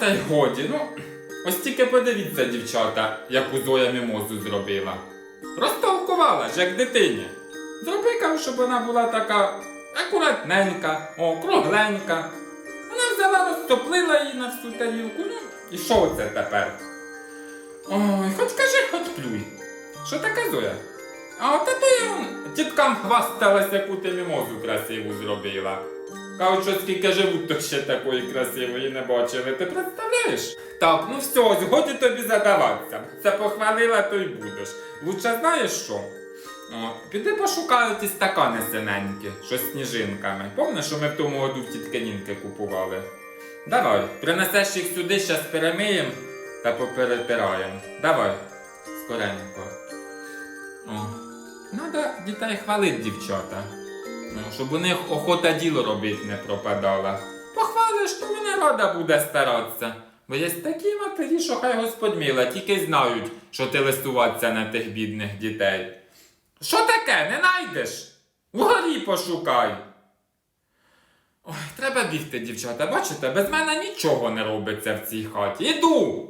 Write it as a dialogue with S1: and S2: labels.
S1: та й годі, ну. Ось тільки подивіться, дівчата, яку Зоя мімозу зробила. Розтолкувала ж, як дитині. Зроби, кажу, щоб вона була така акуратненька, о, кругленька. Вона взяла, розтоплила її на всю тарілку. Ну, і що це тепер? Ой, хоч кажи, хоч плюй. Що таке Зоя? А от вон тіткам хвасталась, яку ти мімозу красиву зробила. Кажуть, що скільки живуть, то ще такої красивої не бачили. Ти представляєш? Так, ну все, згоді тобі задаватися. Це похвалила, то й будеш. Лучше знаєш що? О, піди пошукаю ті стакани синенькі, що з сніжинками. Помниш, що ми в тому году в тітки купували? Давай, принесеш їх сюди, щас перемиємо та поперетираємо. Давай, скоренько. О, надо дітей хвалити, дівчата. Ну, щоб у них охота діло робити не пропадала. Похвалиш, то вона рада буде старатися. Бо є такі матері, що хай Господь мила, тільки знають, що ти листуватися на тих бідних дітей. Що таке, не найдеш? Вгорі пошукай. Ой, треба бігти, дівчата, бачите, без мене нічого не робиться в цій хаті. Іду!